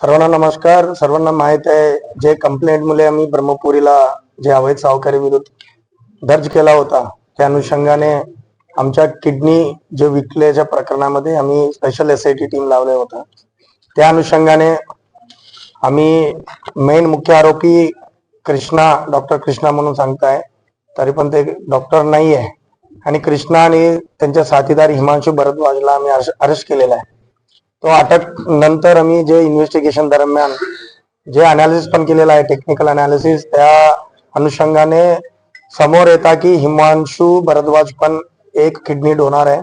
सर्वांना नमस्कार. सर्वांना माहीत आहे जे कंप्लेंट मुले आम्ही ब्रह्मपुरीला जे अवैध सावकारी विरुद्ध दर्ज केला होता त्या अनुषंगाने आमच्या किडनी जे विकल्याच्या प्रकरणामध्ये आम्ही special S I T team लावले होता. त्या अनुषंगाने आम्ही मेन मुख्य आरोपी कृष्णा डॉक्टर कृष्णा म्हणून सांगताय. तरी पण ते डॉक्टर नाही आहे आणि कृष्णा आणि त्यांच्या साथीदार हिमांशू भरद्वाजला आम्ही अरेस्ट केलेला आहे. तो अटक नंतर आम्ही जे इन्व्हेस्टिगेशन दरम्यान जे अनालिसिस पण केलेलं आहे टेक्निकल अनालिसिस त्या अनुषंगाने समोर येता की हिमांशू भरद्वाज पण एक किडनी डोनार आहे.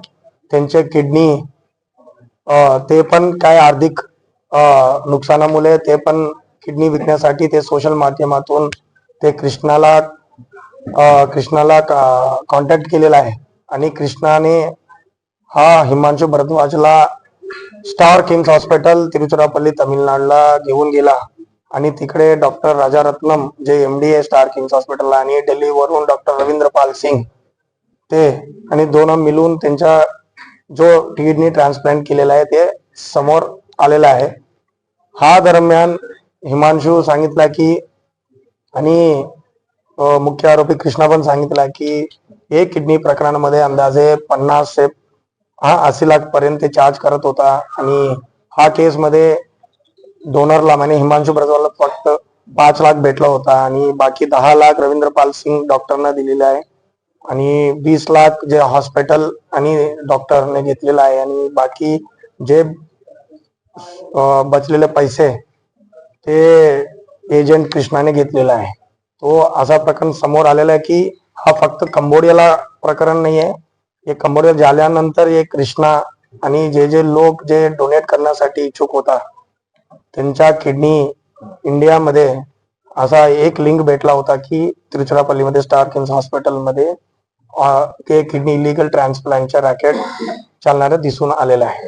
त्यांचे किडनी ते पण काय आर्थिक नुकसानामुळे ते पण किडनी विकण्यासाठी ते सोशल माध्यमातून ते कृष्णाला कृष्णाला कॉन्टॅक्ट केलेला आहे. आणि कृष्णाने हा हिमांशू भरद्वाजला स्टार किंग्स हॉस्पिटल तिरुचिरापल्ली तमिळनाडूला घेऊन गेला. आणि तिकडे डॉक्टर राजारत्नम जे एम डी आहे स्टार किंग्स हॉस्पिटलला आणि दिल्ली वरून डॉक्टर रवींद्र पाल सिंग ते आणि दोन मिळून त्यांच्या जो किडनी ट्रान्सप्लांट केलेला आहे ते समोर आलेला आहे. हा दरम्यान हिमांशू सांगितला की आणि मुख्य आरोपी कृष्णा पण सांगितला की एक किडनी प्रकरणामध्ये अंदाजे पन्नास ते हा अस्सी लाख पर्यंत ते चार्ज करत होता आणि हा केस मध्ये डोनरला म्हणजे हिमांशू ब्रजवालला फक्त पाच लाख भेटला होता आणि बाकी दहा लाख रवींद्र पाल सिंग डॉक्टरना दिलेला आहे. आणि वीस लाख जे हॉस्पिटल आणि डॉक्टरने घेतलेला आहे आणि बाकी जे बचलेले पैसे ते एजंट कृष्णाने घेतलेला आहे. तो असा प्रकरण समोर आलेला आहे की हा फक्त कंबोडियाला प्रकरण नाही आहे हे कंबोडिया झाल्यानंतर हे कृष्णा आणि जे जे लोक जे डोनेट करण्यासाठी इच्छुक होता त्यांच्या किडनी इंडियामध्ये असा एक लिंक भेटला होता की तिरुचिरापल्लीमध्ये स्टार किन्स हॉस्पिटलमध्ये ते किडनी इलिगल ट्रान्सप्लांटच्या रॅकेट चालणारं दिसून आलेलं आहे.